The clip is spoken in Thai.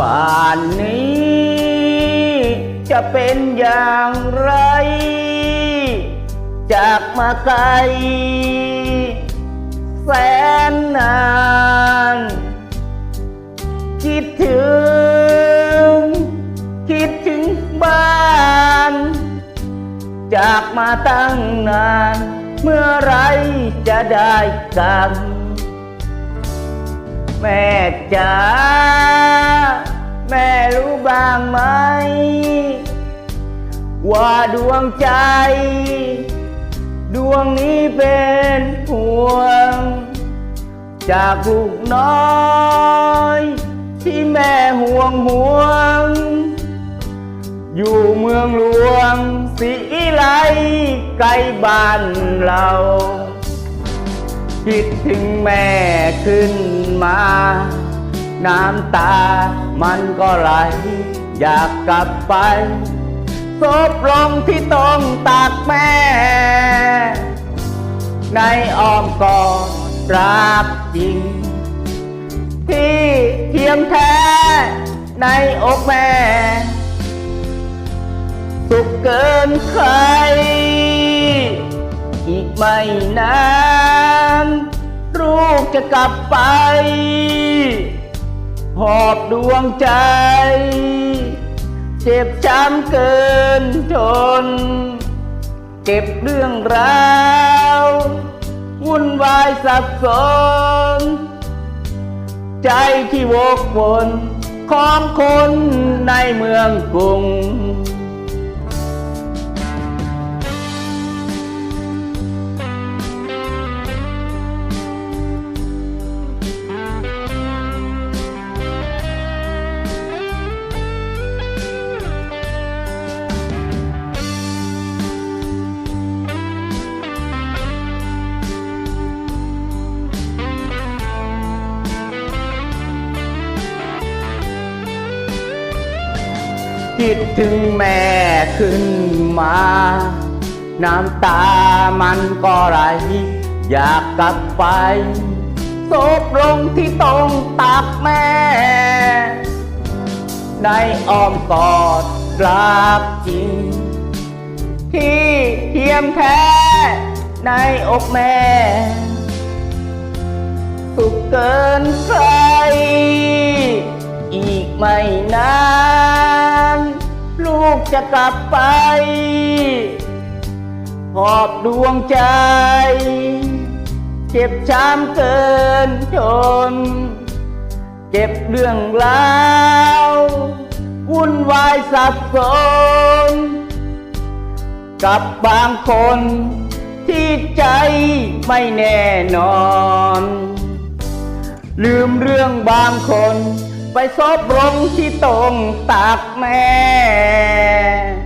ป่านนี้ จะเป็นอย่างไร จากมาไกล แสนนาน คิดถึง คิดถึงบ้าน จากมาตั้งนาน เมื่อไรจะได้กลับแม่จ๋าางไหม ว่าดวงใจ ดวงนี้เป็นห่วง จากลูกน้อย ที่แม่ห่วงห่วง อยู่เมืองหลวงสีไลไกลบ้านเราคิดถึงแม่ขึ้นมา น้ำตามันก็ไหล อยากกลับไปซบลงที่ตรงตักแม่ ในอ้อมกอดรักจริง ที่เทียมแท้ในอกแม่ สุขเกินใคร อีกไม่นานลูกจะกลับไป หอบดวงใจ เจ็บช้ำเกินทน เก็บเรื่องราว วุ่นวายสับสน ใจที่วกวนของคนในเมืองกรุง คิดถึงแม่ขึ้นมา น้ำตามันก็ไหลอยากกลับไปซบลงที่ตรงตักแม่ ในอ้อมกอดรักจริง ที่เทียมแท้ในอกแม่สุขเกินใคร จะกลับไป หอบดวงใจ เจ็บช้ำเกินทนเก็บเรื่องราววุ่นวายสับสน กับบางคนที่ใจไม่แน่นอน ลืมเรื่องบางคน ไปซบลงที่ตรงตักแม่